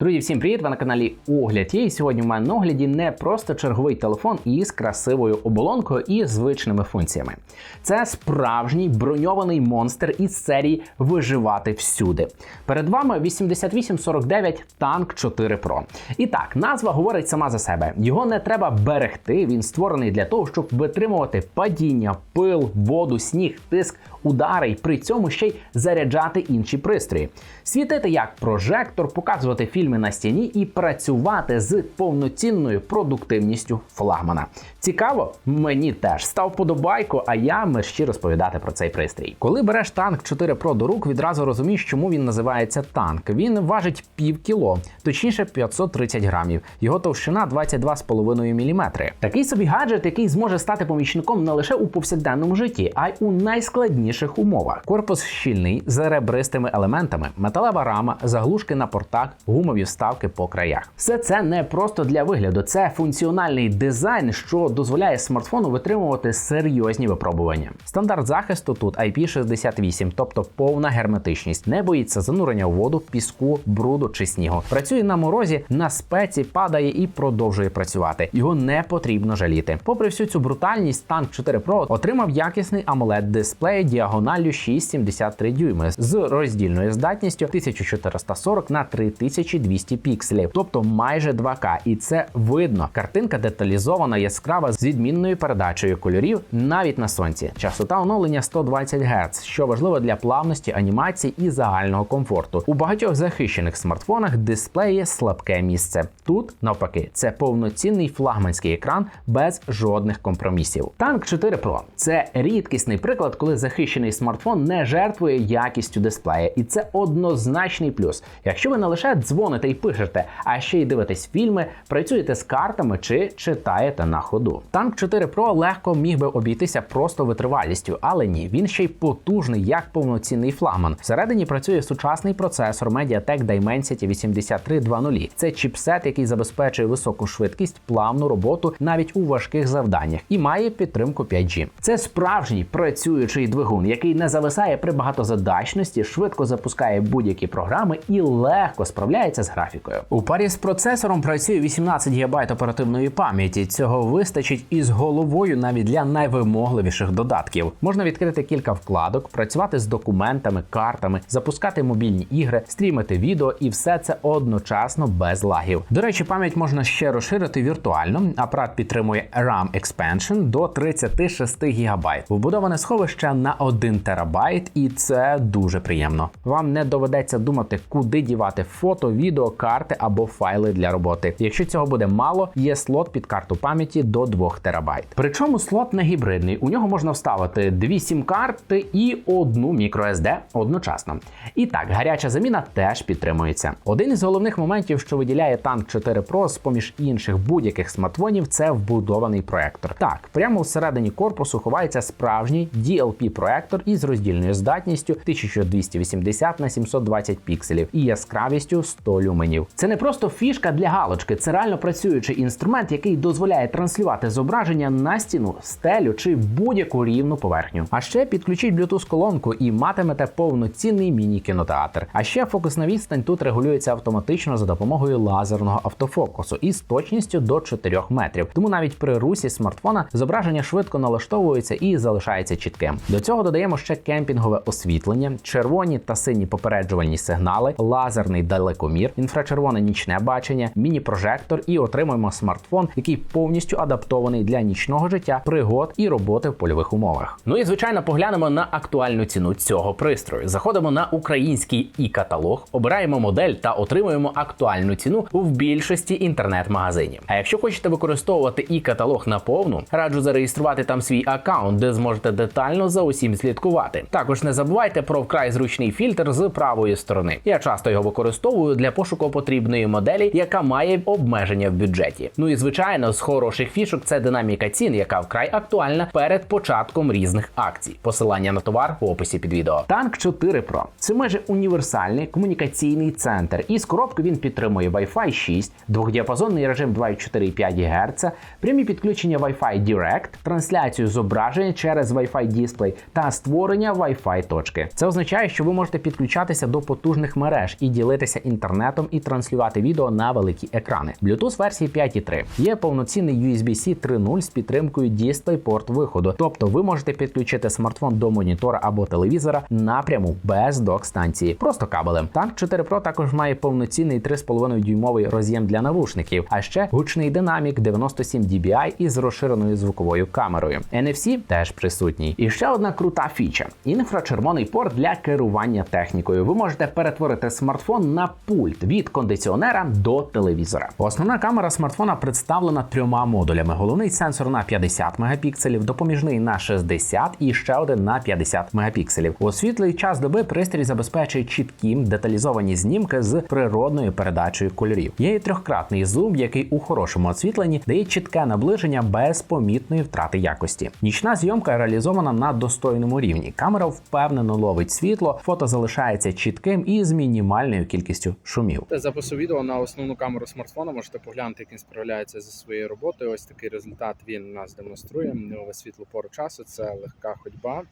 Друзі, всім привіт! Ви на каналі Огляд. є. І сьогодні в мене на огляді не просто черговий телефон із красивою оболонкою і звичними функціями. Це справжній броньований монстр із серії Виживати всюди. Перед вами 8849 Tank 4 Pro. І так, назва говорить сама за себе. Його не треба берегти. Він створений для того, щоб витримувати падіння, пил, воду, сніг, тиск, удари і при цьому ще й заряджати інші пристрої. Світити як прожектор, показувати фільми на стіні і працювати з повноцінною продуктивністю флагмана. Цікаво? Мені теж став подобайку, а я мерщі розповідати про цей пристрій. Коли береш танк 4 Pro до рук, відразу розумієш, чому він називається танк. Він важить пів кіло, точніше 530 грамів. Його товщина 22,5 мм. Такий собі гаджет, який зможе стати помічником не лише у повсякденному житті, а й у найскладніших умовах. Корпус щільний з ребристими елементами, металева рама, заглушки на портах, гумові вставки по краях. Все це не просто для вигляду, це функціональний дизайн, що дозволяє смартфону витримувати серйозні випробування. Стандарт захисту тут IP68, тобто повна герметичність, не боїться занурення у воду, піску, бруду чи снігу. Працює на морозі, на спеці, падає і продовжує працювати. Його не потрібно жаліти. Попри всю цю брутальність, Tank 4 Pro отримав якісний amoled дисплей діагоналлю 6,73 дюйми з роздільною здатністю 1440 на 3200 пікселів, тобто майже 2К. І це видно. Картинка деталізована, яскрава з відмінною передачею кольорів навіть на сонці. Частота оновлення 120 Гц, що важливо для плавності анімації і загального комфорту. У багатьох захищених смартфонах дисплеї слабке місце. Тут навпаки, це повноцінний флагманський екран без жодних компромісів. Tank 4 Pro – це рідкісний приклад, коли захищений смартфон не жертвує якістю дисплея, і це однозначний плюс. Якщо ви не лише дзвоните і пишете, а ще й дивитесь фільми, працюєте з картами чи читаєте на ходу. Tank 4 Pro легко міг би обійтися просто витривалістю, але ні, він ще й потужний як повноцінний флагман. Всередині працює сучасний процесор MediaTek Dimensity 8320. Це чіпсет, який забезпечує високу швидкість, плавну роботу навіть у важких завданнях, і має підтримку 5G. Це справжній працюючий двигун, який не зависає при багатозадачності, швидко запускає будь-які програми і легко справляється з графікою. У парі з процесором працює 18 ГБ оперативної пам'яті. Цього вистачить із головою навіть для найвимогливіших додатків. Можна відкрити кілька вкладок, працювати з документами, картами, запускати мобільні ігри, стрімити відео і все це одночасно без лагів. До речі, пам'ять можна ще розширити віртуально. Апарат підтримує RAM Expansion до 36 ГБ. Вбудоване сховище на 1 терабайт, і це дуже приємно. Вам не доведеться думати, куди дівати фото, відео, карти або файли для роботи. Якщо цього буде мало, є слот під карту пам'яті до 2 терабайт. Причому слот не гібридний. У нього можна вставити дві сім-карти і одну microSD одночасно. І так, гаряча заміна теж підтримується. Один із головних моментів, що виділяє Tank 4 Pro з поміж інших будь-яких смартфонів, це вбудований проектор. Так, прямо всередині корпусу ховається справжній DLP проектор із роздільною здатністю 1280 на 720 пікселів і яскравістю 100 люменів. Це не просто фішка для галочки, це реально працюючий інструмент, який дозволяє транслювати зображення на стіну, стелю чи будь-яку рівну поверхню. А ще підключіть Bluetooth колонку і матимете повноцінний міні-кінотеатр. А ще фокусна відстань тут регулюється автоматично за допомогою лазерного автофокусу із точністю до 4 метрів. Тому навіть при русі смартфона зображення швидко налаштовується і залишається чітким. До цього додаємо ще кемпінгове освітлення, червоні та сині попереджувальні сигнали, лазерний далекомір, інфрачервоне нічне бачення, міні-прожектор і отримуємо смартфон, який повністю адаптований для нічного життя, пригод і роботи в польових умовах. Ну і звичайно, поглянемо на актуальну ціну цього пристрою. Заходимо на український і каталог, обираємо модель та отримуємо актуальну ціну в більшості інтернет-магазинів. А якщо хочете використовувати і каталог наповну, раджу зареєструвати там свій аккаунт, де зможете детально за усім слідкувати. Також не забувайте про вкрай зручний фільтр з правої сторони. Я часто його використовую для пошуку потрібної моделі, яка має обмеження в бюджеті. Ну і звичайно, з хороших фішок це динаміка цін, яка вкрай актуальна перед початком різних акцій. Посилання на товар в описі під відео. Танк 4 Pro – це майже універсальний комунікаційний центр. І з коробки він підтримує Wi-Fi 6, двохдіапазонний режим 2,4,5 ГГц, прямі підключення Wi-Fi Direct, трансляцію зображення через Wi-Fi дисплей та створення Wi-Fi точки. Це означає, що ви можете підключатися до потужних мереж і ділитися інтернетом інтернетом і транслювати відео на великі екрани. Bluetooth версії 5.3. Є повноцінний USB-C 3.0 з підтримкою DisplayPort виходу, тобто ви можете підключити смартфон до монітора або телевізора напряму без док-станції, просто кабелем. Tank 4 Pro також має повноцінний 3,5 дюймовий роз'єм для навушників, а ще гучний динамік 97 dBi із розширеною звуковою камерою. NFC теж присутній. І ще одна крута фіча: інфрачервоний порт для керування технікою. Ви можете перетворити смартфон на пульт від кондиціонера до телевізора. Основна камера смартфона представлена трьома модулями: головний сенсор на 50 мегапікселів, допоміжний на 60 і ще один на 50 мегапікселів. У світлий час доби пристрій забезпечує чіткі деталізовані знімки з природною передачею кольорів. Є і трьохкратний зум, який у хорошому освітленні дає чітке наближення без помітної втрати якості. Нічна зйомка реалізована на достойному рівні. Камера впевнено ловить світло, фото залишається чітким і з мінімальною кількістю шумів. Те запису відео на основну камеру смартфона можете поглянути, як він справляється зі своєю роботою. Ось такий результат він нас демонструє. Нове світло пору часу це легка ходьба.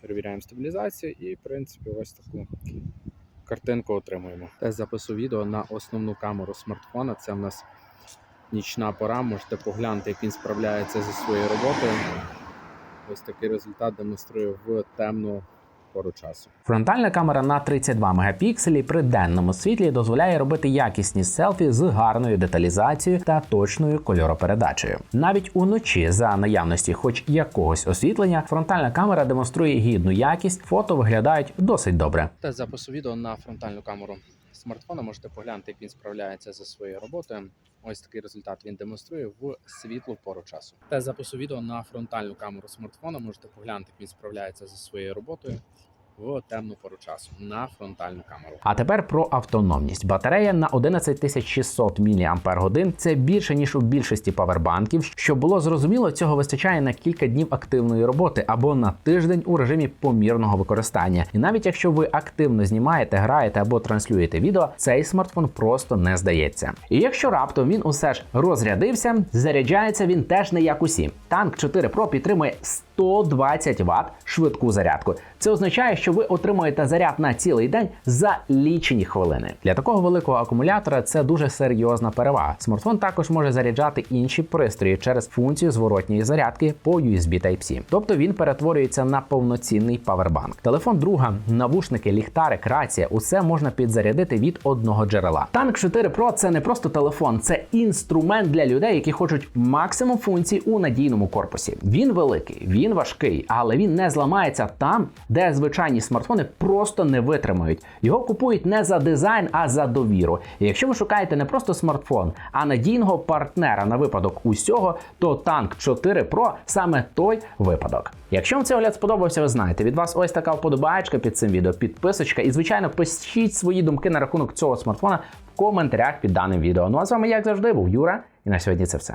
Перевіряємо стабілізацію і, в принципі, ось таку картинку отримуємо. Те запису відео на основну камеру смартфона. Це в нас нічна пора. Можете поглянути, як він справляється зі своєю роботою. Ось такий результат демонструє в темну пору часу. Фронтальна камера на 32 мегапікселі при денному світлі дозволяє робити якісні селфі з гарною деталізацією та точною кольоропередачею. Навіть уночі, за наявності хоч якогось освітлення, фронтальна камера демонструє гідну якість, фото виглядають досить добре. Та запису відео на фронтальну камеру смартфона можете поглянути, як він справляється зі своєю роботою. Ось такий результат він демонструє в світлу пору часу. Те запису відео на фронтальну камеру смартфона можете поглянути, як він справляється зі своєю роботою в темну пору часу на фронтальну камеру. А тепер про автономність. Батарея на 11600 мАч – це більше ніж у більшості павербанків. Щоб було зрозуміло, цього вистачає на кілька днів активної роботи або на тиждень у режимі помірного використання. І навіть якщо ви активно знімаєте, граєте або транслюєте відео, цей смартфон просто не здається. І якщо раптом він усе ж розрядився, заряджається він теж не як усі. Танк 4 Pro підтримує 120 Вт швидку зарядку. Це означає, що ви отримуєте заряд на цілий день за лічені хвилини. Для такого великого акумулятора це дуже серйозна перевага. Смартфон також може заряджати інші пристрої через функцію зворотньої зарядки по USB Type-C. Тобто він перетворюється на повноцінний павербанк. Телефон друга, навушники, ліхтарик, рація усе можна підзарядити від одного джерела. Танк 4 Pro це не просто телефон, це інструмент для людей, які хочуть максимум функцій у надійному корпусі. Він великий, він важкий, але він не зламається там, де звичайні смартфони просто не витримають. Його купують не за дизайн, а за довіру. І якщо ви шукаєте не просто смартфон, а надійного партнера на випадок усього, то танк 4 Pro саме той випадок. Якщо вам цей огляд сподобався, ви знаєте, від вас ось така вподобаєчка під цим відео, підписочка і, звичайно, пишіть свої думки на рахунок цього смартфона в коментарях під даним відео. Ну а з вами, як завжди, був Юра, і на сьогодні це все.